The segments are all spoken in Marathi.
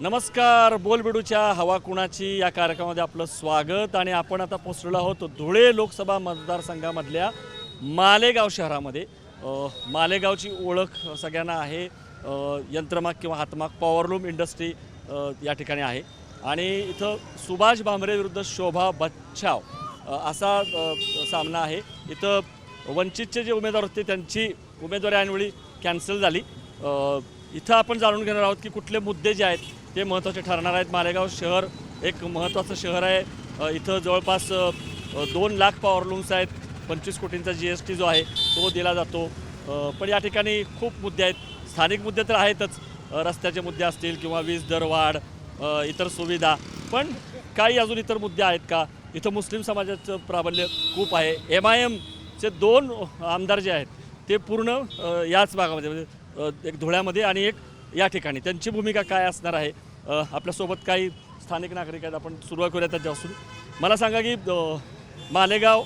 नमस्कार बोलबिडूच्या हवा कुणाची? या कार्यक्रमामध्ये आपलं स्वागत आणि आपण आता पोचलेलो आहोत धुळे लोकसभा मतदारसंघामधल्या मालेगाव शहरामध्ये. मालेगावची ओळख सगळ्यांना आहे. यंत्रमाग किंवा हातमाग पॉवरलूम इंडस्ट्री या ठिकाणी आहे. आणि इथं सुभाष भामरे विरुद्ध शोभा बच्छाव असा सामना आहे. इथं वंचितचे जे उमेदवार होते त्यांची उमेदवारी ऐनवेळी कॅन्सल झाली. इथं आपण जाणून घेणार आहोत की कुठले मुद्दे जे आहेत ते महत्त्वाचे ठरणार आहेत. मालेगाव शहर एक महत्त्वाचं शहर आहे. इथं जवळपास दोन लाख पॉवर लूम्स आहेत. पंचवीस कोटींचा जी एस टी जो आहे तो दिला जातो. पण या ठिकाणी खूप मुद्दे आहेत. स्थानिक मुद्दे तर आहेतच. रस्त्याचे मुद्दे असतील किंवा वीज दरवाढ इतर सुविधा. पण काही अजून इतर मुद्दे आहेत का? इथं मुस्लिम समाजाचं प्राबल्य खूप आहे. एम आय एमचे दोन आमदार जे आहेत ते पूर्ण याच भागामध्ये म्हणजे एक धुळ्यामध्ये आणि एक या ठिकाणी. त्यांची भूमिका काय असणार आहे? आपल्यासोबत काही स्थानिक नागरिक आहेत. आपण सुरुवात करूया त्याच्यापासून. मला सांगा की मालेगाव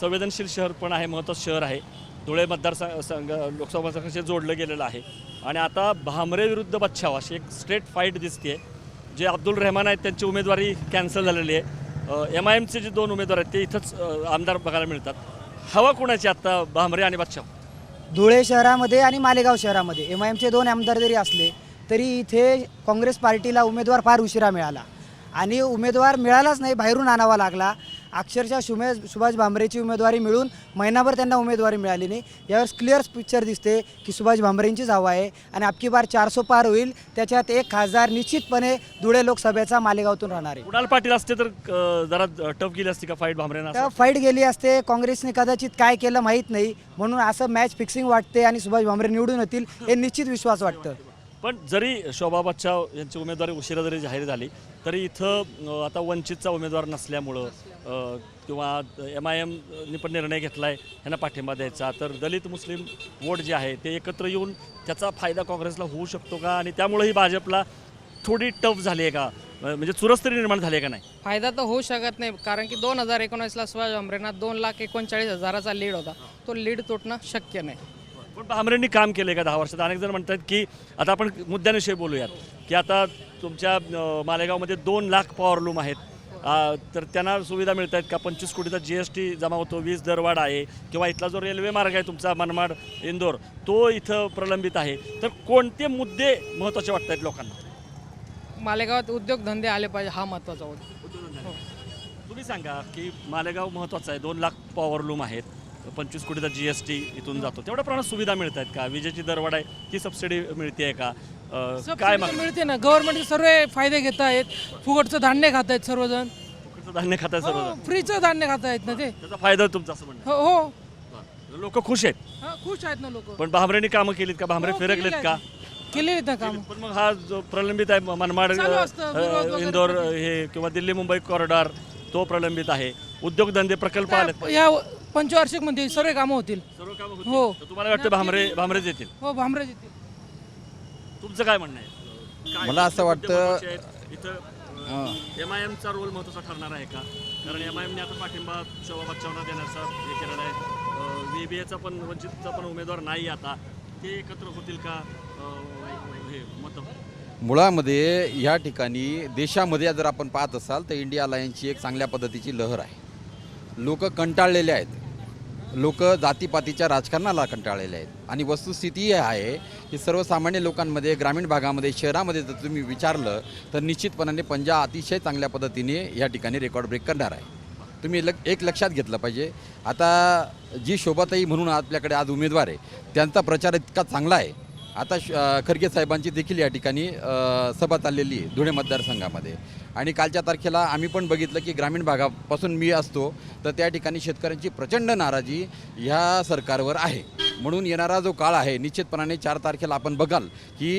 संवेदनशील शहर पण आहे महत्त्वाचं शहर आहे. धुळे मतदारसंघ संघ लोकसभा मतदारसंघाशी जोडलं गेलेलं आहे. आणि आता भामरे विरुद्ध बच्छाव अशी एक स्ट्रेट फाईट दिसते जे अब्दुल रहमान आहेत त्यांची उमेदवारी कॅन्सल झालेली आहे. एम आय एमचे जे दोन उमेदवार आहेत ते इथंच आमदार बघायला मिळतात. हवा कोणाची आत्ता भामरे आणि बच्छाव? धुळे शहरामध्ये आणि मालेगाव शहरामध्ये एम आय एमचे दोन आमदार जरी असले तरी इथे काँग्रेस पार्टीला उमेदवार फार उशिरा मिळाला. आणि उमेदवार मिळालाच नाही बाहेरून आणावा लागला. अक्षरशः शुमे सुभाष भामरेची उमेदवारी मिळून महिनाभर त्यांना उमेदवारी मिळाली नाही. यावर क्लिअर पिक्चर दिसते की सुभाष भामरेंचीच हवा आहे. आणि अबकी बार चारसो पार होईल त्याच्यात एक खासदार निश्चितपणे धुळे लोकसभेचा मालेगावतून राहणार आहे. कुणाल पाटील असते तर जरा टफ गेली असती का फाईट भामरेंना तर फाईट गेली असते. काँग्रेसने कदाचित काय केलं माहीत नाही. म्हणून असं मॅच फिक्सिंग वाटते आणि सुभाष भामरे निवडून येतील हे निश्चित विश्वास वाटतं. पण जरी शोभा बच्चा यांची उमेदवारी उशिरा जरी जाहीर झाली तरी इथं आता वंचितचा उमेदवार नसल्यामुळं किंवा एम आय एमनी पण निर्णय घेतला आहे ह्यांना पाठिंबा द्यायचा. तर दलित मुस्लिम वोट जे आहे ते एकत्र येऊन त्याचा फायदा काँग्रेसला होऊ शकतो का? आणि त्यामुळेही भाजपला थोडी टफ झाली आहे का? म्हणजे चुरस तरी निर्माण झाली आहे का नाही? फायदा तर होऊ शकत नाही कारण की दोन हजार एकोणीसला सुभाष अमरेनाथ दोन लाख एकोणचाळीस हजाराचा लीड होता. तो लीड तुटणं शक्य नाही. पण भामरेंनी काम केलं का दहा वर्षात? अनेक जण म्हणतात की आता आपण मुद्द्याविषयी बोलूयात की आता तुमच्या मालेगावमध्ये दोन लाख पॉवर लूम आहेत. तर त्यांना सुविधा मिळत आहेत का? पंचवीस कोटीचा जी एस टी जमा होतो वीज दरवाढ आहे किंवा इथला जो रेल्वे मार्ग आहे तुमचा मनमाड इंदोर तो इथं प्रलंबित आहे. तर कोणते मुद्दे महत्त्वाचे वाटत आहेत लोकांना? मालेगावात उद्योगधंदे आले पाहिजे हा महत्त्वाचा होता. तुम्ही सांगा की मालेगाव महत्त्वाचं आहे दोन लाख पॉवर लूम आहेत. पंचवीस कोटीचा जी एस टी इथून जातो. तेवढ्या प्रमाणात सुविधा मिळत आहेत का? विजेची दरवाढ आहे ती सबसिडी मिळते आहे का? अ, काय माग? मिळते ना. गव्हर्नमेंट सर्व फायदे घेत आहेत. फुकटचं धान्य खात आहेत सर्वजण. धान्य खात्या सर्व हो, फ्रीचं धान्य खात आहेत ना ते. त्याचा फायदा तुमचा असं म्हणणं. हो हो. लोक खुश आहेत. हा, खुश आहेत ना लोक. पण भामरेंनी कामं केलीत का? भामरे फिरकलेत का? केले आहेत ना काम. पण मग हा जो प्रलंबित आहे मनमाड चालू असतं, अ, विरोध वगैरे इंदोर हे किंवा दिल्ली मुंबई कॉरिडॉर तो प्रलंबित आहे. उद्योगधंदे प्रकल्प आले या पंचवार्षिकमध्ये सर्व कामं होतील. सर्व कामं होतील. हो. तर तुम्हाला वाटतं भामरे भामरेच येतील? हो भामरे येतील. तुमचं काय म्हणणं आहे? काय मला असं वाटतं- महत्त्वाचे आहेत? इथं एम आय एमचा रोल महत्त्वाचा ठरणार आहे का? कारण एम आय एमने आता पाठिंबा शोभा बच्चावना देण्याचा हे केलेला आहे. व्ही बी एचा पण वंचितचा पण उमेदवार नाही आता. ते एकत्र होतील का? अं, हे मतं. मुळामध्ये या ठिकाणी देशामध्ये जर आपण पाहत असाल तर इंडिया अलायन्सची एक चांगल्या पद्धतीची लहर आहे. लोक कंटाळलेले आहेत. लोक जातीपातीच्या राजकारणाला कंटाळलेले आहेत. आणि वस्तुस्थिती आहे की सर्वसामान्य लोकांमध्ये ग्रामीण भागामध्ये शहरामध्ये जर तुम्ही विचारलं तर निश्चितपणाने पंजा अतिशय चांगल्या पद्धतीने या ठिकाणी रेकॉर्ड ब्रेक करणार आहे. तुम्ही लक एक लक्षात घेतलं पाहिजे. आता जी शोभाताई म्हणून आपल्याकडे आज उमेदवार आहे त्यांचा प्रचार इतका चांगला आहे आता खरगे साहेबांची देखील या ठिकाणी सभा चाललेली आहे धुळे मतदारसंघामध्ये. आणि कालच्या तारखेला आम्ही पण बघितलं की ग्रामीण भागापासून मी असतो तर त्या ठिकाणी शेतकऱ्यांची प्रचंड नाराजी ह्या सरकारवर आहे. म्हणून येणारा जो काळ आहे निश्चितपणाने चार तारखेला आपण बघाल की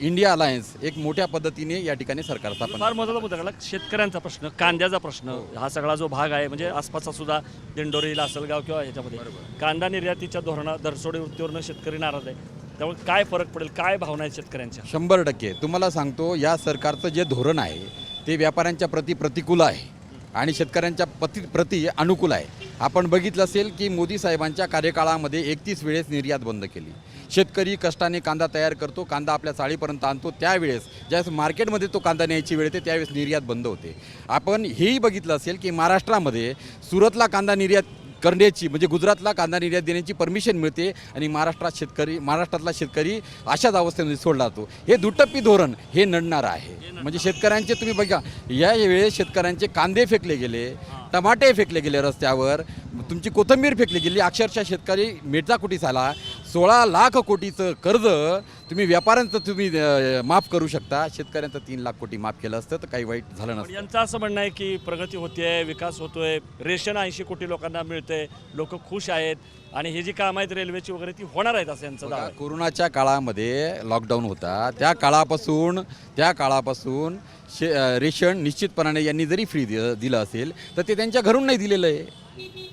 इंडिया अलायन्स एक मोठ्या पद्धतीने या ठिकाणी सरकार स्थापन फार महत्त्वाचा मुद्दा काढला शेतकऱ्यांचा प्रश्न कांद्याचा प्रश्न हा. सगळा जो भाग आहे म्हणजे आसपासचा सुद्धा दिंडोरी लासलगाव किंवा ह्याच्यामध्ये. कांदा निर्यातीच्या धोरणा दरसोडी वृत्तीवरनं शेतकरी नाराज आहे. त्यामुळे काय फरक पडेल काय भावना आहेत शेतकऱ्यांच्या? शंभर टक्के. तुम्हाला सांगतो या सरकारचं जे धोरण आहे ते व्यापाऱ्यांच्या प्रति प्रतिकूल आहे आणि शेतकऱ्यांच्या प्रति प्रति अनुकूल आहे. आपण बघितलं असेल की मोदी साहेबांच्या कार्यकाळामध्ये एकतीस वेळेस निर्यात बंद केली. शेतकरी कष्टाने कांदा तयार करतो कांदा आपल्या चाळीपर्यंत आणतो त्यावेळेस ज्यावेळेस मार्केटमध्ये तो कांदा न्यायची वेळ येते त्यावेळेस निर्यात बंद होते. आपण हेही बघितलं असेल की महाराष्ट्रामध्ये सुरतला कांदा निर्यात करण्याची म्हणजे गुजरातला कांदा निर्यात देण्याची परमिशन मिळते आणि महाराष्ट्रात शेतकरी महाराष्ट्रातला शेतकरी अशाच अवस्थेमध्ये सोडला जातो. हे दुटप्पी धोरण हे नडणार आहे. म्हणजे शेतकऱ्यांचे तुम्ही बघा या वेळेस शेतकऱ्यांचे कांदे फेकले गेले टमाटे फेकले गेले रस्त्यावर तुमची कोथंबीर फेकली गेली अक्षरशः शेतकरी मेटचा कोटीस आला सोळा लाख कोटीचं कर्ज तुम्ही व्यापाऱ्यांचं तुम्ही माफ करू शकता. शेतकऱ्यांचं तीन लाख कोटी माफ केलं असतं तर काही वाईट झालं नसतं. यांचं असं म्हणणं आहे की प्रगती होते विकास होतोय रेशन ऐंशी कोटी लोकांना मिळतंय लोक खुश आहेत आणि हे जी कामं आहेत रेल्वेची वगैरे ती होणार आहेत असं यांचं दावा आहे. कोरोनाच्या काळामध्ये लॉकडाऊन होता. त्या काळापासून त्या काळापासून शे अं, रेशन निश्चितपणाने यांनी जरी फ्री दिलं असेल तर ते त्यांच्या घरून नाही दिलेलं आहे.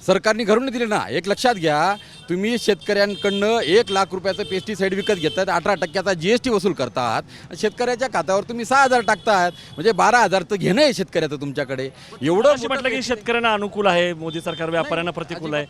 सरकारने घरून दिलं ना. एक लक्षात घ्या तुम्ही शेतकऱ्यांकडनं एक लाख रुपयाचं पेस्टिसाईड विकत घेतात अठरा टक्क्याचा जी एस टी वसूल करतात शेतकऱ्याच्या खात्यावर तुम्ही सहा हजार टाकतात. म्हणजे बारा हजारचं घेणं आहे शेतकऱ्याचं तुमच्याकडे. एवढं म्हटलं की शेतकऱ्यांना अनुकूल आहे मोदी सरकार व्यापाऱ्यांना प्रतिकूल आहे.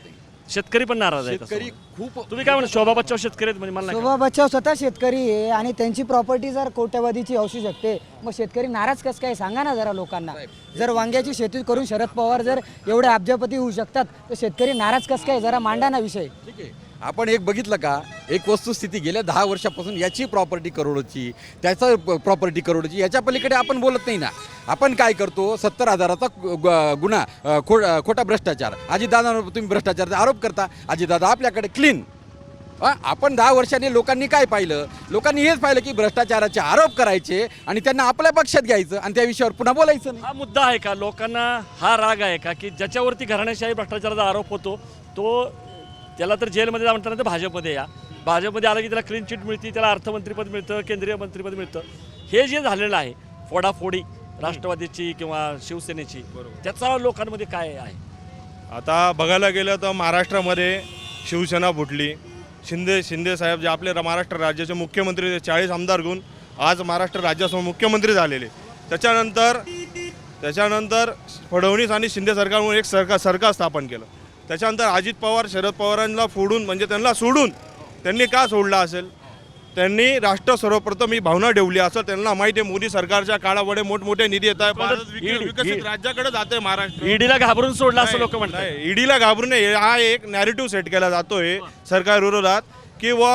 शेतकरी पण नाराज आहेत शेतकरी. खूप तुम्ही काय म्हणता शोभा बच्चाव शेतकरी आहेत म्हणजे मला नाही शोभा बच्चाव स्वतः शेतकरी आहे आणि त्यांची प्रॉपर्टी जर कोट्यवधीची असू शकते मग शेतकरी नाराज कसं काय? सांगा ना जरा लोकांना. जर वांग्याची शेती करून शरद पवार जर एवढे अब्जापती होऊ शकतात तर शेतकरी नाराज कसं काय? जरा मांडा ना विषय. ठीक आहे. आपण एक बघितलं का? एक वस्तुस्थिती गेल्या दहा वर्षापासून याची प्रॉपर्टी करोडोची त्याचं प्रॉपर्टी करोडोची याच्या पलीकडे आपण बोलत नाही ना. आपण काय करतो? सत्तर हजाराचा गुन्हा खो खोटा भ्रष्टाचार. अजितदादांवर तुम्ही भ्रष्टाचाराचा आरोप करता. अजितदादा आपल्याकडे क्लीन आपण दहा वर्षांनी लोकांनी काय पाहिलं? लोकांनी हेच पाहिलं की भ्रष्टाचाराचे आरोप करायचे आणि त्यांना आपल्या पक्षात घ्यायचं आणि त्या विषयावर पुन्हा बोलायचं हा मुद्दा आहे का? लोकांना हा राग आहे का की ज्याच्यावरती घराण्याशाही भ्रष्टाचाराचा आरोप होतो तो त्याला तर जेलमध्ये जा म्हणताना तर भाजपमध्ये या. भाजपमध्ये आलं की त्याला क्लीन चिट मिळते त्याला अर्थमंत्रीपद मिळतं केंद्रीय मंत्रीपद मिळतं. हे जे झालेलं आहे फोडाफोडी राष्ट्रवादीची किंवा शिवसेनेची त्याचा लोकांमध्ये काय आहे? आता बघायला गेलं तर महाराष्ट्रामध्ये शिवसेना फुटली. शिंदे शिंदे साहेब जे आपले महाराष्ट्र राज्याचे मुख्यमंत्री चाळीस आमदार घेऊन आज महाराष्ट्र राज्यासमोर मुख्यमंत्री झालेले. त्याच्यानंतर त्याच्यानंतर फडणवीस आणि शिंदे सरकारमुळे एक सरकार सरकार स्थापन केलं. त्याच्यानंतर अजित पवार शरद पवारांना फोडून म्हणजे त्यांना सोडून त्यांनी का सोडला असेल? त्यांनी राष्ट्र सर्वप्रथम ही भावना ठेवली असं त्यांना माहिती आहे. मोदी सरकारच्या काळामध्ये मोठमोठे निधी येत आहे. विकसित राज्याकडे जाते महाराष्ट्र. ईडीला घाबरून सोडला असं लोक म्हणतात. ईडीला घाबरून हा एक नॅरेटिव्ह सेट केला जातोय सरकार विरोधात. की व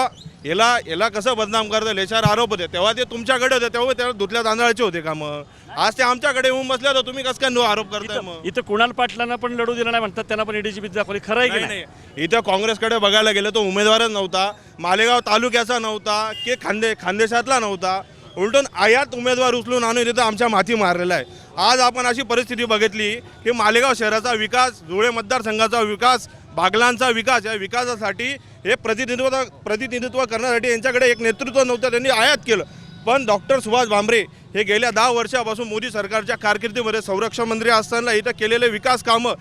याला याला कसं बदनाम करता याच्यावर आरोप होते. तेव्हा ते तुमच्याकडे होते. तेव्हा तेव्हा धुतल्या तांदळाचे होते का मग आज ते आमच्याकडे येऊन बसले तर तुम्ही कसं काय नो आरोप करताय मग? इथं कुणाल पाटलांना पण लढू दिला नाही म्हणतात त्यांना पण ईडीची भीती दाखवली. खरं आहे की नाही नाही? नाही. इथं काँग्रेसकडे बघायला गेलं तो उमेदवारच नव्हता मालेगाव तालुक्याचा नव्हता की खांदे खानदेशातला नव्हता. उलटून आयात उमेदवार उचलून आणून इथं आमच्या माथी मारलेला आहे. आज आपण अशी परिस्थिती बघितली की मालेगाव शहराचा विकास धुळे मतदारसंघाचा विकास बागलांचा विकास या विकासासाठी हे प्रतिनिधित्व प्रतिनिधित्व करण्यासाठी यांच्याकडे एक नेतृत्व नव्हतं त्यांनी आयात केलं. पण डॉक्टर सुभाष भामरे हे गेल्या दहा वर्षापासून मोदी सरकारच्या कारकिर्दीमध्ये संरक्षण मंत्री असताना इथं केलेले विकास कामं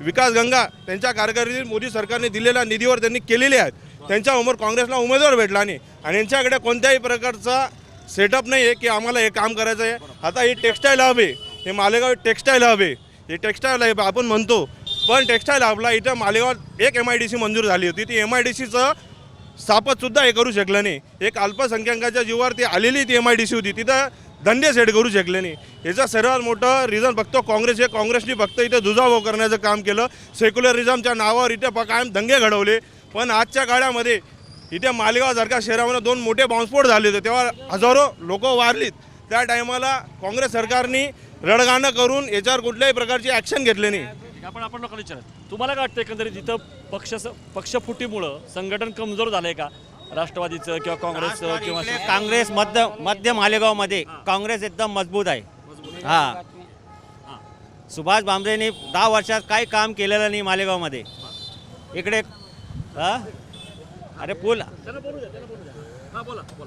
विकास गंगा त्यांच्या कारकिर्दीत मोदी सरकारने दिलेल्या निधीवर त्यांनी केलेले आहेत. त्यांच्यासमोर काँग्रेसला उमेदवार भेटला नाही. आणि यांच्याकडे कोणत्याही प्रकारचा सेटअप नाही आहे की आम्हाला हे काम करायचं आहे. आता ही टेक्स्टाईल हब आहे. हे मालेगाव टेक्स्टाईल हब आहे. हे टेक्स्टाईल हब आपण म्हणतो. पण टेक्स्टाईल हबला इथं मालेगाव एक एम आय डी सी मंजूर झाली होती. ती एम आय डी सीचं स्थापतसुद्धा हे करू शकलं नाही. एक अल्पसंख्याकाच्या जीवावर ती आलेली ती एम आय डी सी होती. तिथं धंदे सेट करू शकले नाही. याचं सर्वात मोठं रिझन फक्त काँग्रेस हे काँग्रेसने फक्त इथे दुजाभाव करण्याचं काम केलं. सेक्युलरिझमच्या नावावर इथे प- कायम दंगे घडवले. पण आजच्या काळामध्ये इथे मालेगावसारख्या शहरामध्ये दोन मोठे बॉम्बस्फोट झाले होते. तेव्हा हजारो लोक वारलीत. त्या टायमाला काँग्रेस सरकारने रडगाणं करून याच्यावर कुठल्याही प्रकारची ॲक्शन घेतली नाही. आपण आपण लोकांना विचारत तुम्हाला काय वाटतं एकंदरीत इथं पक्ष पक्षफुटीमुळं संघटन कमजोर झालं आहे का? राष्ट्रवादीचं किंवा काँग्रेसचं किंवा इकडे काँग्रेस मध्य मध्य मालेगावमध्ये काँग्रेस एकदम मजबूत आहे. हा. सुभाष भामरेने दहा वर्षात काही काम केलेलं नाही मालेगावमध्ये. इकडे हा? अरे पूल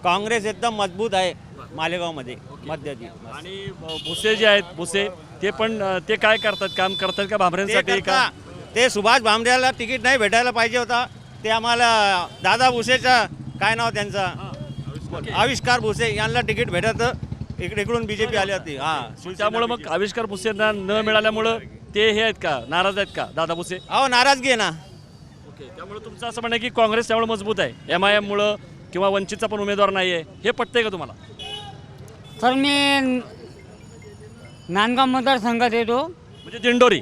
काँग्रेस एकदम मजबूत आहे मालेगावमध्ये मध्यची आणि भुसे जे आहेत भुसे ते पण अ, ते काय करतात? काम करतात का ते भामऱ्यांसाठी का? करता- ते सुभाष भामरेला तिकीट नाही भेटायला पाहिजे होता. ते आम्हाला दादा भुसेचा काय नाव त्यांचा? आविष्कार. भुसे यांना तिकीट भेटत इकडे इकडून बीजेपी आली होती. हा. त्यामुळे मग आविष्कार भुसेंना न मिळाल्यामुळं ते हे आहेत का? नाराज आहेत का दादा भुसे? अहो नाराजगी आहे ना. ओके त्यामुळे तुमचं असं म्हणणं की काँग्रेस त्यामुळे मजबूत आहे. एम आय एममुळं किंवा वंचितचा पण उमेदवार नाही आहे हे पटतंय का तुम्हाला? तर मी नांदगाव मतदारसंघात येतो. म्हणजे दिंडोरी.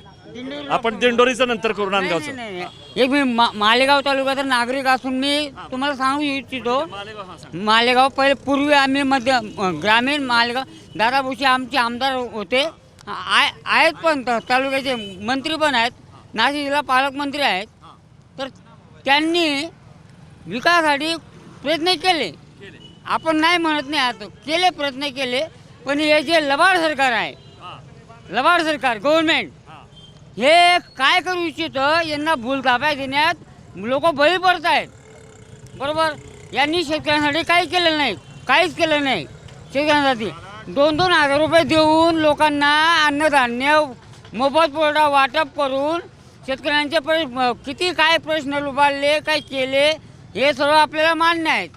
आपण दिंडोरीचं नंतर करू नांदगावचं. एक मी मा- मालेगाव तालुक्याचा नागरिक असून मी तुम्हाला सांगू इच्छितो. मालेगाव पहिले पूर्वी आम्ही मध्य ग्रामीण मालेगाव दादा आमचे आमदार होते. आय आहेत पण तालुक्याचे मंत्री पण आहेत. नाशिक जिल्हा पालकमंत्री आहेत. तर त्यांनी विकासासाठी प्रयत्न केले. आपण नाही म्हणत नाही आता केले प्रयत्न केले पण हे जे लबाड सरकार आहे लबाड सरकार गव्हर्नमेंट हे काय करू इच्छितं? यांना भूल भूलताब्यात देण्यात लोक बळी पडत आहेत. बरोबर? यांनी शेतकऱ्यांसाठी काही केलं नाही. काहीच केलं नाही. शेतकऱ्यांसाठी दोन दोन हजार रुपये देऊन लोकांना अन्नधान्य मोफत पुरवठा वाटप करून शेतकऱ्यांचे प्रश्न किती काय प्रश्न लुबाडले काय केले हे सर्व आपल्याला मान्य आहेत.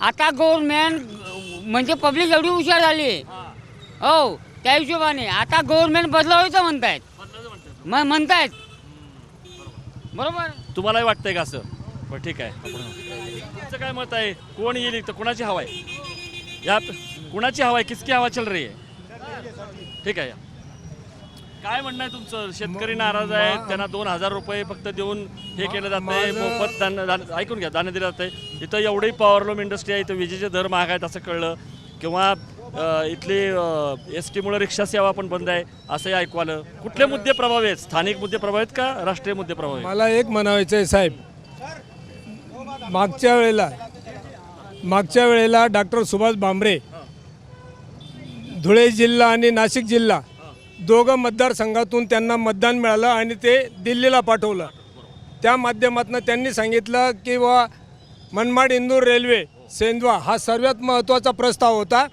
आता गव्हर्नमेंट म्हणजे पब्लिक एवढी हुशार झाली. आहे. हो त्या हिशोबाने. आता गव्हर्नमेंट बदलावायचं म्हणतायत. मग म्हणतायत. बरोबर. तुम्हालाही वाटतंय का असं? बरं ठीक आहे. तुमचं काय मत आहे? कोण येईल इथं? कुणाची हवा आहे? या कुणाची हवा आहे? किसकी हवा चल रही आहे ठीक आहे. या. काय म्हणणं आहे तुमचं? शेतकरी नाराज आहेत. त्यांना दोन हजार रुपये फक्त देऊन हे केलं जातंय. मोफत धान्य धान्य- ऐकून घ्या. धान्य दिलं जातंय. इथं एवढी पॉवरलूम इंडस्ट्री आहे. इथं विजेचे दर महाग आहेत असं कळलं. किंवा इथली एस टीमुळे रिक्षा सेवा पण बंद आहे असंही ऐकू आलं कुठले मुद्दे प्रभावी आहेत? स्थानिक मुद्दे प्रभावित का राष्ट्रीय मुद्दे प्रभावी मला एक म्हणायचं आहे साहेब. मागच्या वेळेला मागच्या वेळेला डॉक्टर सुभाष भांबरे धुळे जिल्हा आणि नाशिक जिल्हा दोघं मतदारसंघातून त्यांना मतदान मिळालं आणि ते दिल्लीला पाठवलं. त्या माध्यमातून त्यांनी सांगितलं की वा मनमाड इंदूर रेल्वे सेंदवा हा सर्वात महत्त्वाचा प्रस्ताव होता.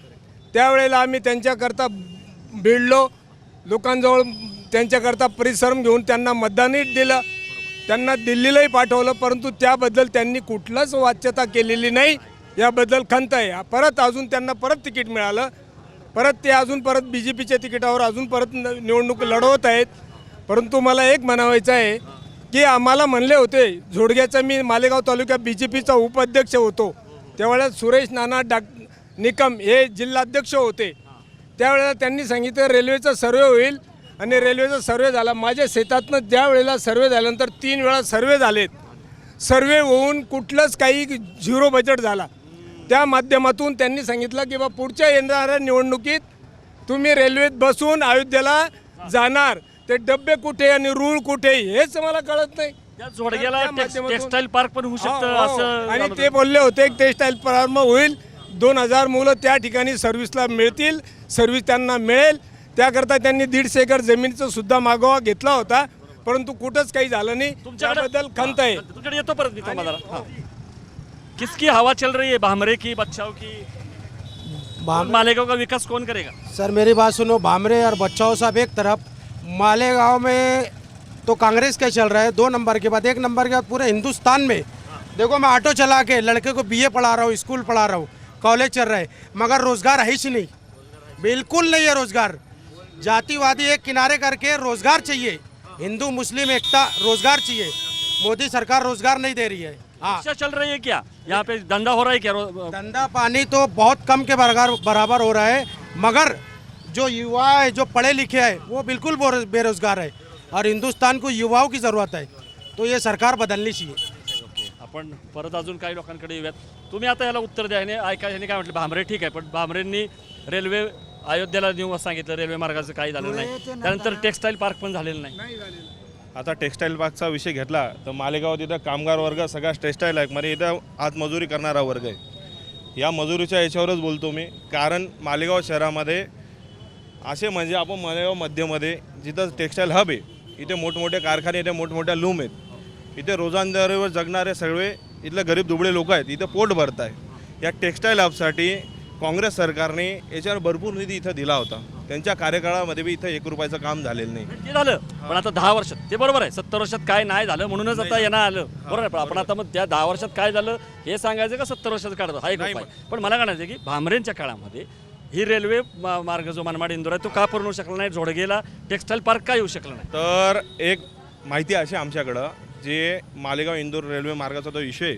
त्यावेळेला आम्ही त्यांच्याकरता भिडलो. लोकांजवळ त्यांच्याकरता परिश्रम घेऊन त्यांना मतदानही दिलं. त्यांना दिल्लीलाही पाठवलं परंतु त्याबद्दल त्यांनी कुठलाच वाच्यता केलेली नाही. याबद्दल खंत आहे. परत अजून त्यांना परत तिकीट मिळालं. परत ते अजून परत बी जे पीच्या तिकिटावर अजून परत निवडणूक लढवत आहेत. परंतु मला एक म्हणावायचं आहे की आम्हाला म्हणले होते झोडग्याचा मी मालेगाव तालुक्यात बी जे पीचा उपाध्यक्ष होतो. त्यावेळेस सुरेश नाना डाक निकम हे जिल्हाध्यक्ष होते. त्यावेळेला त्यांनी सांगितलं रेल्वेचा सर्वे होईल आणि रेल्वेचा सर्वे झाला. माझ्या शेतातनं ज्या वेळेला सर्वे झाल्यानंतर तीन वेळा सर्वे झालेत. सर्वे होऊन कुठलंच काही झिरो बजेट झाला. त्या माध्यमातून त्यांनी सांगितलं की बा पुढच्या येणाऱ्या निवडणुकीत तुम्ही रेल्वेत बसून अयोध्येला जाणार. ते डबे कुठे आणि रूळ कुठे हेच मला कळत नाही. टेक्सटाईल पार्क पण होऊ शकतं हो, हो. असं आणि. ते बोलले होते टेक्सटाईल प्रारंभ होईल दोन हजार मुलं त्या ठिकाणी सर्व्हिसला मिळतील सर्व्हिस त्यांना मिळेल. त्याकरता त्यांनी दीडशे एकर जमिनीचा सुद्धा मागोवा घेतला होता. परंतु कुठंच काही झालं नाही. तुमच्याकडे त्याबद्दल खंत आहे. हा, तुमच्याकडे येतो परत मी. हा. किसकी हवा चल रही है? भामरे की बच्चाओं की? मालेगांव का विकास कौन करेगा? सर मेरी बात सुनो भामरे और बच्चाओं साहब एक तरफ मालेगांव में तो कांग्रेस का चल रहा है दो नंबर के बाद। एक नंबर के बाद पूरे हिंदुस्तान में। देखो मैं ऑटो चला के लड़के को बीए पढ़ा रहा हूँ स्कूल पढ़ा रहा हूँ। कॉलेज चल रहा है मगर रोज़गार है ही नहीं। बिल्कुल नहीं है रोज़गार। जातिवादी एक किनारे करके रोज़गार चाहिए। हिंदू मुस्लिम एकता रोज़गार चाहिए। मोदी सरकार रोज़गार नहीं दे रही है। हाँ। चल रही है क्या? यहाँ पे धंधा हो रहा है क्या? धंधा पानी तो बहुत कम के बराबर बराबर हो रहा है मगर जो युवा है जो पढ़े लिखे है वो बिल्कुल बेरोजगार है। और हिंदुस्तान को युवाओं की ज़रूरत है। तो ये सरकार बदलनी चाहिए। आपण परत अजून काही लोकांकडे येऊयात. तुम्ही आता याला उत्तर द्या ह्याने ऐका ह्याने काय म्हटलं? भामरे ठीक आहे पण भामरेंनी रेल्वे अयोध्येला नेऊ असं सांगितलं रेल्वे मार्गाचं काही झालं नाही. त्यानंतर टेक्सटाईल पार्क पण झालेलं नाही. आता टेक्स्टाईल पार्कचा विषय घेतला तर मालेगावात इथं कामगार वर्ग सगळा टेक्स्टाईल आहे. म्हणजे इथं आज मजुरी करणारा वर्ग आहे. या मजुरीच्या याच्यावरच बोलतो मी. कारण मालेगाव शहरामध्ये असे म्हणजे आपण मालेगाव मध्यमध्ये जिथं टेक्स्टाईल हब आहे इथे मोठमोठे कारखाने इथे मोठमोठ्या लूम आहेत. इथे रोजांदारीवर जगणारे सगळे इथले गरीब दुबळे लोक आहेत इथं पोट भरत आहे या टेक्स्टाईल हबसाठी काँग्रेस सरकारने याच्यावर भरपूर निधी इथं दिला होता. त्यांच्या कार्यकाळामध्ये बी इथं एक रुपयाचं काम झालेलं नाही. ते झालं पण आता दहा वर्षात ते बरोबर आहे सत्तर वर्षात काय नाही झालं म्हणूनच आता यांना आलं. बरोबर आहे पण आपण आता मग त्या दहा वर्षात काय झालं हे सांगायचं का सत्तर वर्षात काढतो हा एक उपाय. पण मला म्हणायचं की भामरेंच्या काळामध्ये ही रेल्वे मार्ग जो मनमाड इंदोर आहे तो का पूर्ण होऊ शकला नाही? जोडगेला टेक्स्टाईल पार्क का येऊ शकला नाही? तर एक माहिती अशी आमच्याकडं जे मालेगाव इंदूर रेल्वे मार्गाचा तो विषय आहे,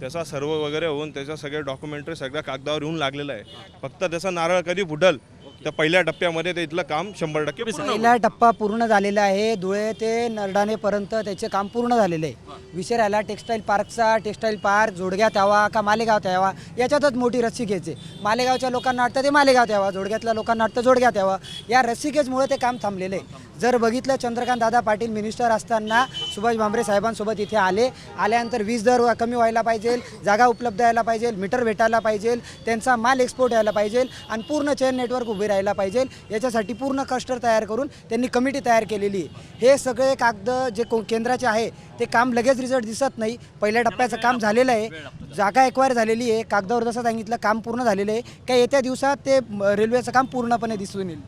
त्याचा सर्व वगैरे होऊन त्याच्या सगळे डॉक्युमेंटरी सगळ्या कागदावर येऊन लागलेला आहे. फक्त त्याचा नारळ कधी फुटल तर पहिल्या टप्प्यामध्ये ते इथलं काम शंभर टक्के पहिला टप्पा पूर्ण झालेला आहे. धुळे ते नरडाणेपर्यंत त्याचे काम पूर्ण झालेले आहे. विषय राहिला टेक्स्टाईल पार्कचा टेक्स्टाईल पार्क जोडग्यात यावा का मालेगाव यावा याच्यातच मोठी रस्सीखेच आहे मालेगावच्या लोकांना वाटतं ते मालेगाव यावा जोडग्यातल्या लोकांना वाटतं जोडग्यात यावा. या रस्सिकेचमुळे ते काम थांबलेलं आहे. जर बघितलं चंद्रकांत दादा पाटील मिनिस्टर असताना सुभाष भामरे साहेबांसोबत इथे आले. आल्यानंतर वीज दर कमी व्हायला पाहिजे जागा उपलब्ध यायला पाहिजे मीटर भेटायला पाहिजे त्यांचा माल एक्सपोर्ट यायला पाहिजे आणि पूर्ण चेन नेटवर्क उभे राहायला पाहिजे. याच्यासाठी पूर्ण कस्टर तयार करून त्यांनी कमिटी तयार केलेली आहे. हे सगळे कागद जे को केंद्राचे आहे ते काम लगेच रिझल्ट दिसत नाही. पहिल्या टप्प्याचं काम झालेलं आहे. जागा एक्वायर झालेली आहे. कागदावर जसं सांगितलं काम पूर्ण झालेलं आहे. काय येत्या दिवसात ते रेल्वेचं काम पूर्णपणे दिसून येईल.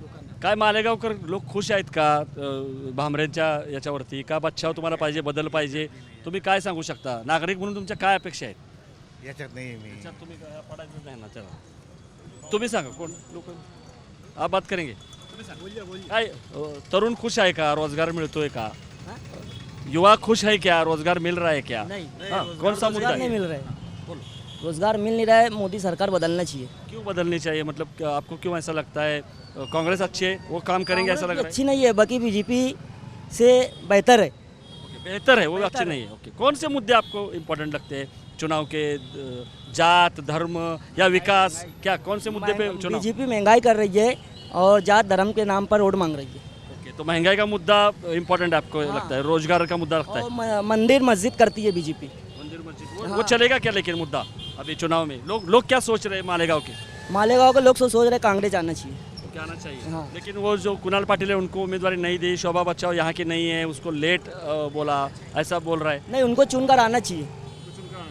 काय मालेगावकर लोक खुश आहेत का भामरेंच्या याच्यावरती? का बच्चाव तुम्हाला पाहिजे बदल पाहिजे? तुम्ही काय सांगू शकता? नागरिक म्हणून तुमच्या काय अपेक्षा आहेत? याच्यात नाही मी. याच्यात तुम्ही काय पडायचं नाही ना चला. तुम्ही सांगा कोण? लोक आप बात करेंगे? तरुण खुश आहे का? रोज़गार मिळतोय का? युवा खुश है क्या? रोज़गार मिल रहा है क्या? हाँ, कौन सा मुद्दा है? मिल रहा है। रोज़गार मिल नहीं रहा है मोदी सरकार बदलना चाहिए। क्यों बदलनी चाहिए? मतलब क्या- आपको क्यों ऐसा लगता है? कांग्रेस अच्छी है वो काम करेंगे ऐसा लग रहा है? अच्छी नहीं है बाकी बीजेपी से बेहतर है। बेहतर है वो अच्छी नहीं है। ओके कौन से मुद्दे आपको इम्पोर्टेंट लगते हैं? चुनाव के जात धर्म या विकास क्या कौन से मुद्दे पे चुनाव? बीजेपी महँगाई कर रही है और जात धर्म के नाम पर वोट मांग रही है। ओके तो महँगाई का मुद्दा इम्पोर्टेंट आपको हाँ। लगता है रोज़गार का मुद्दा लगता है? मंदिर मस्जिद करती है बीजेपी। मंदिर मस्जिद वो, वो चलेगा क्या लेकिन मुद्दा अभी चुनाव में? लोग लोग क्या सोच रहे हैं मालेगांव के? मालेगांव के लोग सोच रहे कांग्रेस आना चाहिए। तो आना चाहिए? हाँ। लेकिन वो जो कुणाल पाटिल है उनको उम्मीदवारी नहीं दी शोभा बच्चाओ यहाँ की नहीं है उसको लेट बोला ऐसा बोल रहा है। नहीं उनको चुनकर आना चाहिए।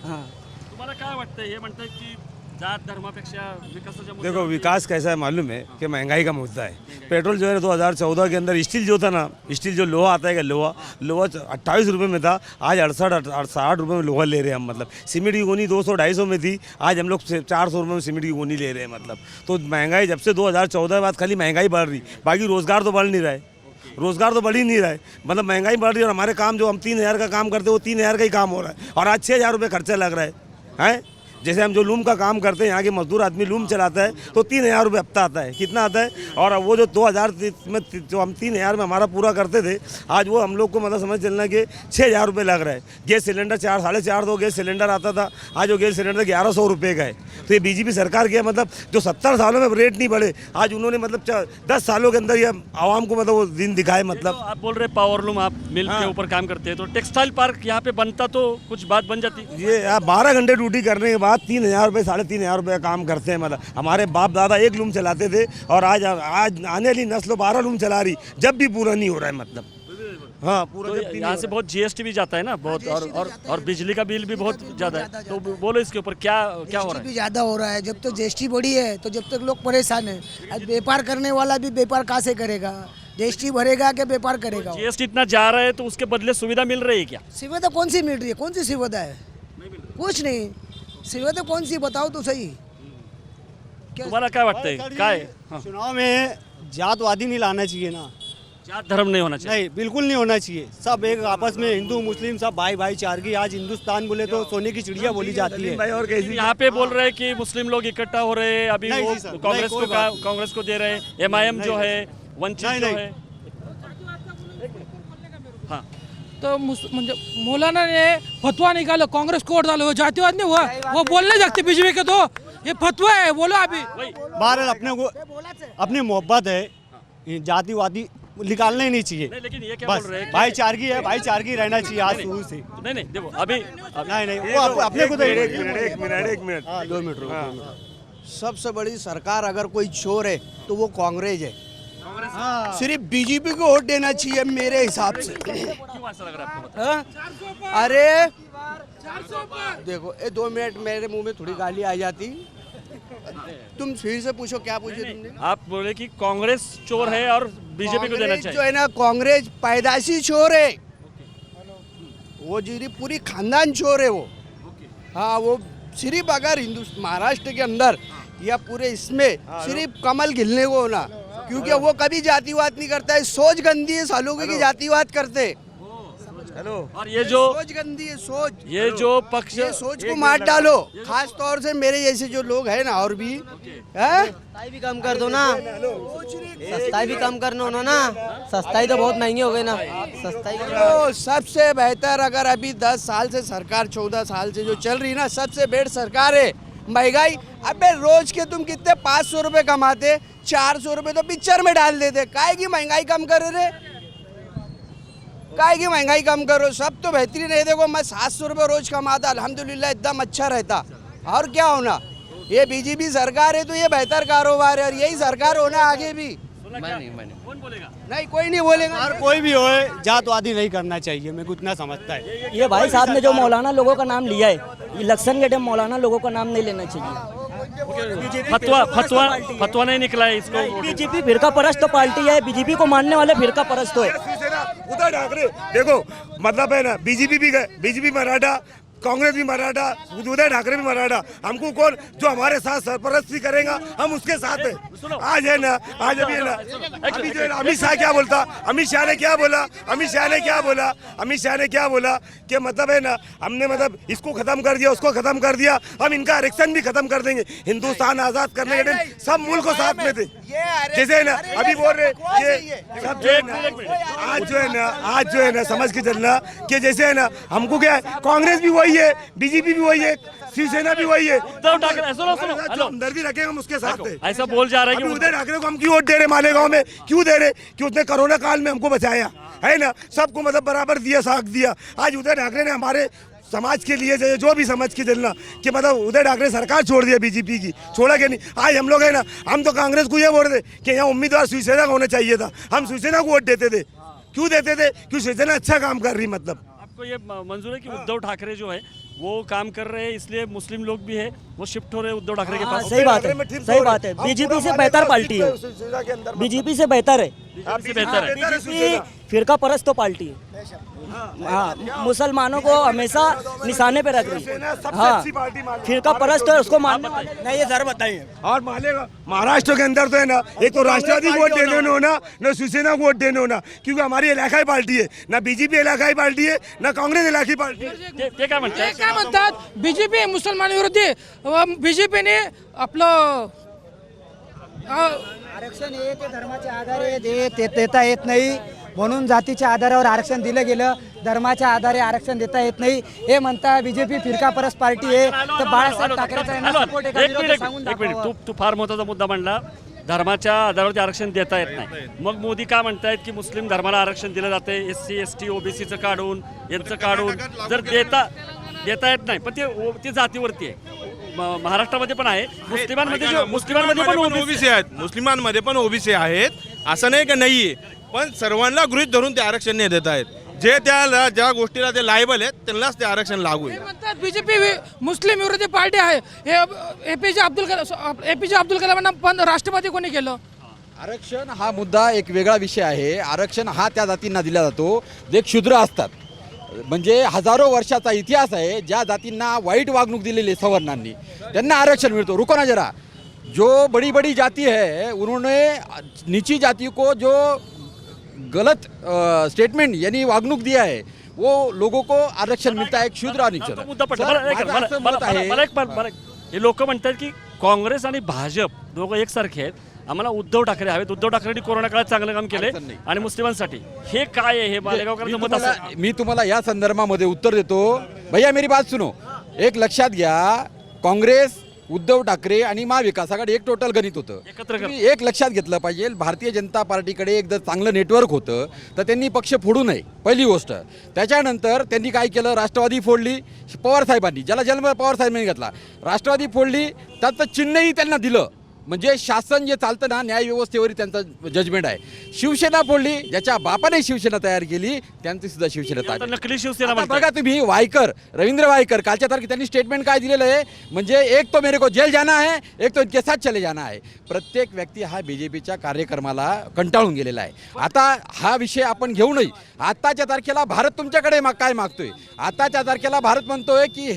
हाँ. तुम्हाला काय वाटतं हे म्हणतात की जात धर्मापेक्षा विकासाच्या देखो मुद्द्यावरती- विकास कैसा है मालूम है कि महँगाई का मुद्दा है। पेट्रोल जो है 2014 के अंदर स्टील जो था ना स्टील जो लोहा आता है क्या लोहा? लोहा अट्ठाईस रुपये में था आज अड़सठ साठ रुपये में लोहा ले रहे हैं हम मतलब। सीमेंट की गोनी दो सौ ढाई सौ में थी आज हम लोग चार सौ रुपये में सीमेंट की गोनी ले रहे हैं मतलब। तो महँगाई जब से 2014 के बाद खाली महँगाई बढ़ रही बाकी रोज़गार तो बढ़ नहीं रहा है। रोजगार तो बढ़ ही नहीं रहा है। मतलब महंगाई बढ़ रही है और हमारे काम जो हम तीन हज़ार का काम करते हैं वो तीन हज़ार का ही काम हो रहा है। और आज छः हज़ार रुपये खर्चा लग रहा है। हैं? जैसे हम जो लूम का काम करते हैं यहाँ के मजदूर आदमी लूम चलाता है तो तीन हज़ार रुपये हफ़्ता आता है। कितना आता है? और वो जो दो हज़ार में जो हम तीन हज़ार में हमारा पूरा करते थे आज वो हम लोग को मतलब समझ चलना कि छः हज़ार रुपये लग रहा है। गैस सिलेंडर चार साढ़े चार सौ गैस सिलेंडर आता था आज वो गैस सिलेंडर ग्यारह सौ रुपये का है। तो ये बीजेपी सरकार के मतलब जो सत्तर सालों में रेट नहीं बढ़े आज उन्होंने मतलब दस सालों के अंदर ये आवाम को मतलब वो दिन दिखाए मतलब। आप बोल रहे पावर लूम आप मिल के हाँ। ऊपर काम करते हैं तो टेक्सटाइल पार्क यहाँ पे बनता तो कुछ बात बन जाती। ये आप बारह घंटे ड्यूटी करने के बाद तीन हज़ार रुपये साढ़े तीन हज़ार रुपये काम करते हैं मतलब। हमारे बाप दादा एक लूम चलाते थे और आज आज आने वाली नस्ल बारह लूम चला रही जब भी पूरा नहीं हो रहा है मतलब। हाँ पूरा तो यहाँ से बहुत जीएसटी भी जाता है ना बहुत और और और बिजली का बिल भी बहुत ज़्यादा है। तो बोलो इसके ऊपर क्या क्या हो रहा है? ज़्यादा हो रहा है। जब तक जीएसटी बढ़ी है तो जब तक लोग परेशान है। आज व्यापार करने वाला भी व्यापार कहाँ से करेगा? जीएसटी भरेगा कि व्यापार करेगा? जीएसटी इतना जा रहा है तो उसके बदले सुविधा मिल रही है क्या? सुविधा कौन सी मिल रही है? कौन सी सुविधा है? कुछ नहीं। सुविधा कौन सी बताओ तो सही। तुम्हाला काय वाटतंय काय हाँ, चुनाव में जातवादी नहीं लाना चाहिए ना। जात धर्म नहीं होना चाहिए। नहीं बिल्कुल नहीं होना चाहिए। सब एक आपस में हिंदू मुस्लिम सब भाई भाईचारगी आज हिंदुस्तान बोले तो सोने की चिड़िया बोली जाती है। भाई और कैसी? यहाँ पे बोल रहे हैं कि मुस्लिम लोग इकट्ठा हो रहे हैं। अभी वो कांग्रेस को का, कांग्रेस को दे रहे हैं। एमआईएम जो है वंचित नहीं, जो है। हाँ। तो म्हणजे मौलाना ने फतवा निकाला कांग्रेस को वोट डालो वो जातिवाद नहीं हुआ वो बोल नहीं. सकते बीजेपी के तो. ये फतवा है बोलो अभी बहरहाल अपने को अपनी मोहब्बत है जातिवादी निकालना ही नहीं चाहिए। नहीं लेकिन ये क्या बस बोल रहे हैं कि- भाईचारगी है भाईचारगी रहना चाहिए आज शुरू से। नहीं नहीं देखो अभी नहीं नहीं वो अपने को तो एक मिनट एक मिनट एक मिनट। हाँ, दो मिनट रुको, सबसे बड़ी सरकार अगर कोई चोर है तो वो कांग्रेस है। हाँ। सिर्फ़ बीजेपी को वोट देना चाहिए मेरे हिसाब से। क्यों ऐसा लग रहा है आपको हाँ? अरे! देखो ये दो मिनट मेरे मुँह में थोड़ी गाली आ जाती। तुम फिर से पूछो क्या पूछे तुमने? आप बोले कि कांग्रेस चोर है और बीजेपी को देना कांग्रेस जो है ना कांग्रेस पैदाशी चोर है। वो जी पूरी खानदान चोर है वो। हाँ वो सिर्फ़ अगर हिंदुस्तान महाराष्ट्र के अंदर या पूरे इसमें सिर्फ़ कमल घिलने को होना क्योंकि वो कभी जातिवाद नहीं करता है सोच गंदी है सालों की जातिवाद करते और ये जो सोच गंदी है सोच। ये जो पक्ष ये सोच को मार डालो। खास तौर से मेरे जैसे जो लोग हैं ना और भी। हैं? सस्ताई भी कम कर दो ना। सस्ताई भी कम करना होना ना। सस्ताई तो बहुत महँगी हो गई ना। सस्ताई तो सबसे बेहतर अगर अभी 10 साल से सरकार 14 साल से जो चल रही ना सबसे बेस्ट सरकार है। महँगाई अबे रोज के तुम कितने पाँच सौ रुपये कमाते चार सौ रुपये तो पिक्चर में डाल देते। काय की महँगाई कम कर रे काय की महँगाई कम करो सब तो बेहतरीन है। देखो मैं सात सौ रुपये रोज कमाता अल्हम्दुलिल्लाह एकदम अच्छा रहता। और क्या होना ये बीजेपी सरकार है तो ये बेहतर कारोबार है और यही सरकार होना आगे भी। कौन बोलेगा? नहीं कोई नहीं बोलेगा। और कोई भी हो जातवादी नहीं करना चाहिए मेरे को इतना समझता है। ये भाई साहब ने जो मौलाना लोगों का नाम लिया है इलेक्शन के टाइम मौलाना लोगों का नाम नहीं लेना चाहिए। फतवा फतवा फतवा नहीं निकला है इसको। बीजेपी फिरका परस्त तो पार्टी है बीजेपी को मानने वाले फिरका परस्त तो है उद्धव ठाकरे देखो मतलब है ना बीजेपी भी गए बीजेपी मराठा कांग्रेस भी मराठा उदय ठाकरे भी मराठा। हमको कौन जो हमारे साथ सरपरस्ती करेगा हम उसके साथ है। आज है ना आज अभी है ना अभी जो है ना अमित शाह क्या बोलता? अमित शाह ने क्या बोला? अमित शाह ने क्या बोला? अमित शाह ने क्या बोला? कि मतलब है ना हमने मतलब इसको खत्म कर दिया उसको खत्म कर दिया हम इनका आरक्षण भी खत्म कर देंगे। हिंदुस्तान आज़ाद करने के टाइम सब मुल्क को साथ में थे जैसे है ना अभी बोल रहे ये सब जो है ना आज जो है ना आज जो है ना समझ के चलना कि जैसे है ना हमको क्या कांग्रेस भी वही है बीजेपी भी वही है शिवसेना भी वही है। सुनो सुनो हेलो। हमदर्दी रखेंगे हम उसके साथ ऐसा बोल जा रहा है उदय ठाकरे को हम क्यों वोट दे रहे मालेगांव में? क्यों दे रहे कि उसने कोरोना काल में हमको बचाया। है ना? सबको मतलब बराबर दिया साथ दिया। आज उदय ठाकरे ने हमारे समाज के लिए जो भी समझ के चलना कि मतलब उदय ठाकरे सरकार छोड़ दिया बीजेपी की। छोड़ा कि नहीं? आज हम लोग है ना हम तो कांग्रेस को ये वोट दे कि यहाँ उम्मीदवार शिवसेना का होना चाहिए था। हम शिवसेना को वोट देते थे। क्यों देते थे? क्यों शिवसेना अच्छा काम कर रही मतलब? आपको ये मंजूर है कि उद्धव ठाकरे जो है वो काम कर रहे हैं इसलिए मुस्लिम लोग भी है वो शिफ्ट हो रहे हैं उद्धव ठाकरे के हाँ, पास। सही बात है सही बात है। बीजेपी से बेहतर पार्टी है। बीजेपी से बेहतर है। बीजेपी से बेहतर है। बीजेपी फिरका परस्त तो पार्टी है हाँ मुसलमानों को हमेशा निशाने पे रख रही। है हाँ फिरका परस्त है उसको मानने नहीं ये सर बताइए। और मालेगा महाराष्ट्र के अंदर तो है ना एक तो राष्ट्रवादी वोट देने हो ना न शिवसेना को वोट देने हो ना क्योंकि हमारी इलाकाई पार्टी है ना बीजेपी इलाकाई पार्टी है ना कांग्रेस इलाकी पार्टी है। ते- ते काय म्हणतात बीजेपी मुसलमान विरोधी। बीजेपीने आपलं अं, आरक्षण हे ते धर्माच्या आधारे देता येत नाही। म्हणून जातीच्या आधारावर आरक्षण दिलं गेलं. धर्माच्या आधारे आरक्षण देता येत नाही. हे म्हणता बीजेपी फिरका परस पार्टी आहे. तर बाळासाहेब दाखवावं. तू तू फार महत्त्वाचा मुद्दा मांडला. धर्माच्या आधारावरती आरक्षण देता येत नाही. मग मोदी का म्हणतायत की मुस्लिम धर्माला आरक्षण दिलं जाते एस सी एस टी ओबीसीचं काढून यांचं काढून जर देता देता येत नाही. पण ते ते जातीवरती आहे. महाराष्ट्रामध्ये पण आहे. मुस्लिमांमध्ये जो मुस्लिमांमध्ये पण ओबीसी ओबीसी आहेत. मुस्लिमांमध्ये पण ओबीसी आहेत. असं नाही का नाहीये. पण सर्वांना गृहित धरून ते आरक्षण नाही देत आहेत. जे त्या ज्या गोष्टीला ते लायबल आहेत त्यांनाच ते आरक्षण लागू आहे. म्हणतात बीजेपी मुस्लिम विरोधी पार्टी आहे. हे एपीजे अब्दुल कलाम एपीजे अब्दुल कलामांना पण राष्ट्रपती कोणी केलं? आरक्षण हा मुद्दा एक वेगळा विषय आहे. आरक्षण हा त्या जातींना दिला जातो. जे क्षुद्र असतात. म्हणजे हजारो वर्षाचा इतिहास आहे ज्या जातींना वाईट वागणूक दिलेली आहे सवर्णांनी. त्यांना आरक्षण मिळतो. रुको ना जरा. जो बड़ी बड़ी जाति है उन्होंने नीची जाति को जो गलत स्टेटमेंट यानी वागणूक दिया है वो लोगों को आरक्षण मिलता है क्षुद्र आणि तो क्षुद्र. मुद्दा पडला सर, मला एक- आहे मला एक- हे लोक म्हणतात की काँग्रेस आणि भाजप दोघं एकसारखे आहेत. आम्हाला उद्धव ठाकरे हवेत. उद्धव ठाकरेंनी कोरोना काळात चांगलं काम केले. आणि मुस्लिमांसाठी. हे काय आहे? हे मी मालेगावकरांचं मत तुम्हाला असं मी तुम्हाला या संदर्भामध्ये उत्तर देतो. भैया मेरी बात सुनो. एक लक्षात घ्या. काँग्रेस उद्धव ठाकरे आणि महाविकास आघाडी एक टोटल गणित होतं. एकत्र. तुम्ही एक लक्षात घेतलं पाहिजे. भारतीय जनता पार्टीकडे एक जर चांगलं नेटवर्क होतं तर त्यांनी पक्ष फोडू नये पहिली गोष्ट. त्याच्यानंतर त्यांनी काय केलं? राष्ट्रवादी फोडली पवार साहेबांनी. ज्याला जन्म पवार साहेबांनी घेतला. राष्ट्रवादी फोडली त्याचं चिन्हही त्यांना दिलं. म्हणजे शासन जे चालतं ना न्याय व्यवस्थेवर त्यांचं जजमेंट आहे. शिवसेना फोडली ज्याच्या बापाने शिवसेना तयार केली त्यांची सुद्धा शिवसेना तयार नकली शिवसेना आता बघा तुम्ही वायकर रवींद्र वायकर कालच्या तारखेत त्यांनी स्टेटमेंट काय दिलेलं आहे? म्हणजे एक तो मेरे को जेल जाना है एक तो इनके साथ चले जाना है. प्रत्येक व्यक्ती हा बीजेपीच्या कार्यक्रमाला कंटाळून गेलेला आहे. आता हा विषय आपण घेऊ नये. आताच्या तारखेला भारत तुमच्याकडे मा काय मागतोय? आताच्या तारखेला भारत म्हणतोय की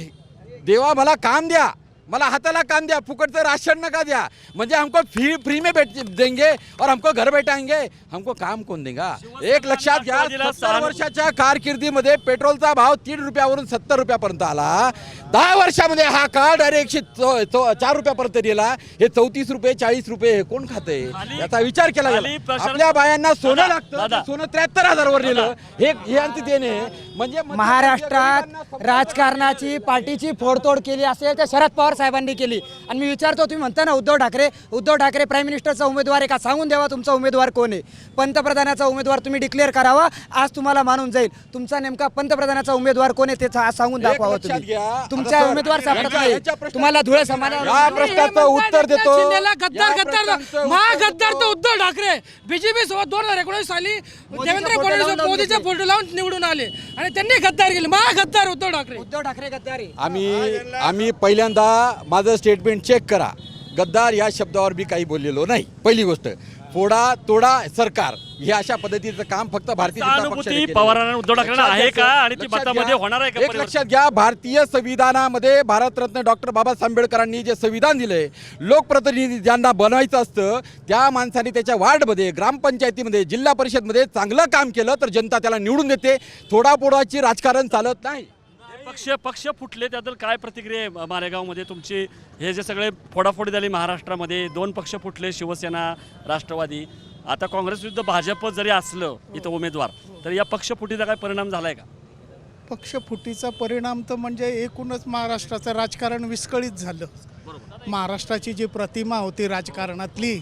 देवा मला काम द्या. मला हाताला काम द्या फुकटचं राशन नका द्या. म्हणजे हमको फ्री फ्री में बैठ देंगे और हमको घर बैठाएंगे. हमको काम कोण देगा? एक लक्षात घ्या सत्तर सहानु- वर्षाच्या कारकिर्दीमध्ये पेट्रोलचा भाव तीन रुपयावरून सत्तर रुपयापर्यंत आला. दहा वर्षामध्ये हा काळ डायरेक्ट एकशे चार रुपयापर्यंत गेला हे चौतीस रुपये चाळीस रुपये हे कोण खाते? याचा विचार केला गेला. आपल्या बायांना सोनं लागतं सोनं त्र्याहत्तर हजारवर नेलं हे हे अंत देणे म्हणजे महाराष्ट्रात राजकारणाची पार्टीची फोडतोड केली असेल तर शरद पवार साहेबांनी केली. आणि मी विचारतो तुम्ही म्हणता ना उद्धव ठाकरे उद्धव ठाकरे प्राईम मिनिस्टरचा उमेदवार आहे का? सांगून द्यावा तुमचा उमेदवार कोण आहे? पंतप्रधानाचा उमेदवार तुम्ही डिक्लेअर करावा आज तुम्हाला मानून जाईल. तुमचा नेमका पंतप्रधानाचा उमेदवार कोण आहे ते आज सांगून दाखवावं तुम्ही. तुमच्या उमेदवार सापडत नाही तुम्हाला धुळे उत्तर- समाधान या प्रश्नाचं उत्तर देतो. शिंदेला गद्दार गद्दार महागद्दार तर. उद्धव ठाकरे. बीजेपी सोबत दोन हजार एकोणीस साली देवेंद्र फडणवीस मोदीचा. फोटो लावून निवडून आले. आणि त्यांनी गद्दार केले. महागद्दार उद्धव ठाकरे. उद्धव ठाकरे गद्दारी आम्ही आम्ही पहिल्यांदा माझं स्टेटमेंट चेक करा. गद्दार या शब्दावर मी काही बोललेलो नाही. पहिली गोष्ट. फोडा तोडा सरकार हे अशा पद्धतीचं काम फक्त भारतीय सहानुभूती पवारांना उद्धव ठाकरेंना आहे का? आणि ती मतामध्ये. होणार आहे का एक? लक्षात घ्या भारतीय संविधानामध्ये भारतरत्न डॉक्टर बाबासाहेब आंबेडकरांनी जे संविधान दिलंय लोकप्रतिनिधी ज्यांना बनवायचं असतं त्या माणसाने त्याच्या वार्डमध्ये ग्रामपंचायतीमध्ये जिल्हा परिषदमध्ये चांगलं काम केलं तर जनता त्याला निवडून देते थोडापोडाची राजकारण चालत नाही पक्ष पक्ष फुटले त्याबद्दल काय प्रतिक्रिया आहे मालेगावमध्ये तुमची हे जे सगळे फोडाफोडी झाली महाराष्ट्रामध्ये दोन पक्ष फुटले शिवसेना राष्ट्रवादी. आता काँग्रेस विरुद्ध भाजप जरी असलं इथं उमेदवार तर या पक्षफुटीचा काय परिणाम झालाय का? पक्षफुटीचा परिणाम तर म्हणजे एकूणच महाराष्ट्राचं राजकारण विस्कळीत झालं. महाराष्ट्राची जी प्रतिमा होती राजकारणातली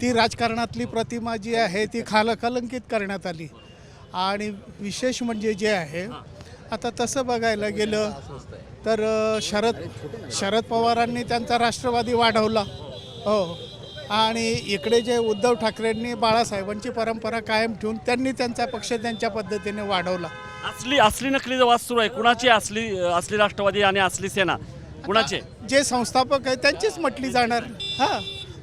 ती राजकारणातली प्रतिमा जी आहे ती खाल कलंकित करण्यात आली. आणि विशेष म्हणजे जे आहे आता तसं बघायला गेलं तर शरद शरद पवारांनी त्यांचा राष्ट्रवादी वाढवला. हो. आणि इकडे जे उद्धव ठाकरेंनी बाळासाहेबांची परंपरा कायम ठेवून त्यांनी त्यांचा पक्ष त्यांच्या पद्धतीने वाढवला. असली असली नकलीचा वाद सुरू आहे कुणाची असली असली राष्ट्रवादी आणि असली सेना? कुणाचे? जे संस्थापक आहे त्यांचीच म्हटली जाणार. हा.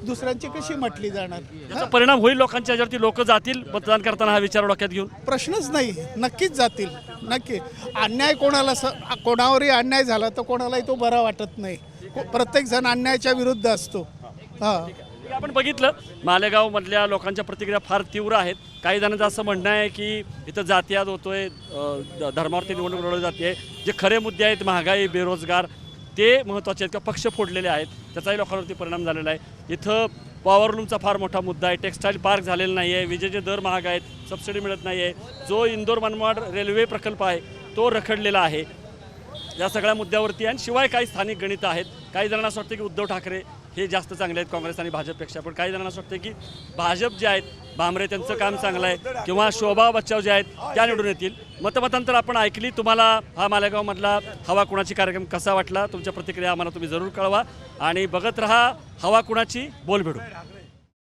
दुसऱ्यांची कशी म्हटली जाणार? याचा परिणाम होईल लोकांच्या याच्यावरती. लोक जातील मतदान करताना हा विचार डोक्यात घेऊन. प्रश्नच नाही. नक्कीच जातील. नक्की. अन्याय कोणाला स कोणावरही अन्याय झाला तर कोणालाही तो बरा वाटत नाही. प्रत्येक जण अन्यायाच्या विरुद्ध असतो. हा. आपण बघितलं. मालेगाव मधल्या लोकांच्या प्रतिक्रिया फार तीव्र आहेत. काही जणांचं असं म्हणणं आहे की इथं जातीयाद होतोय धर्मावरती निवडणूक लढवली जाते जे खरे मुद्दे आहेत महागाई बेरोजगार ते महत्त्वाचे आहेत का पक्ष फोडलेले आहेत त्याचाही लोकांवरती परिणाम झालेला आहे. इथं पॉवरलूमचा फार मोठा मुद्दा आहे. टेक्स्टाईल पार्क झालेला नाही आहे विजेचे दर महाग आहेत. सबसिडी मिळत नाही आहे जो इंदोर मनमाड रेल्वे प्रकल्प आहे तो रखडलेला आहे. या सगळ्या मुद्द्यावरती आणि शिवाय काही स्थानिक गणित आहेत. काही जणांना असं वाटतं की उद्धव ठाकरे हे जास्त चांगले आहेत काँग्रेस आणि भाजपपेक्षा. पण काही जणांना असं वाटतं की भाजप जे आहेत भामरे त्यांचं काम चांगलं आहे किंवा शोभा बच्चाव जे आहेत त्या निवडून येतील. मतमतांतर आपण ऐकली. तुम्हाला हा मालेगावमधला हवा कुणाची कार्यक्रम कसा वाटला? तुमच्या प्रतिक्रिया आम्हाला तुम्ही जरूर कळवा. आणि बघत रहा हवा कुणाची? बोल भेटू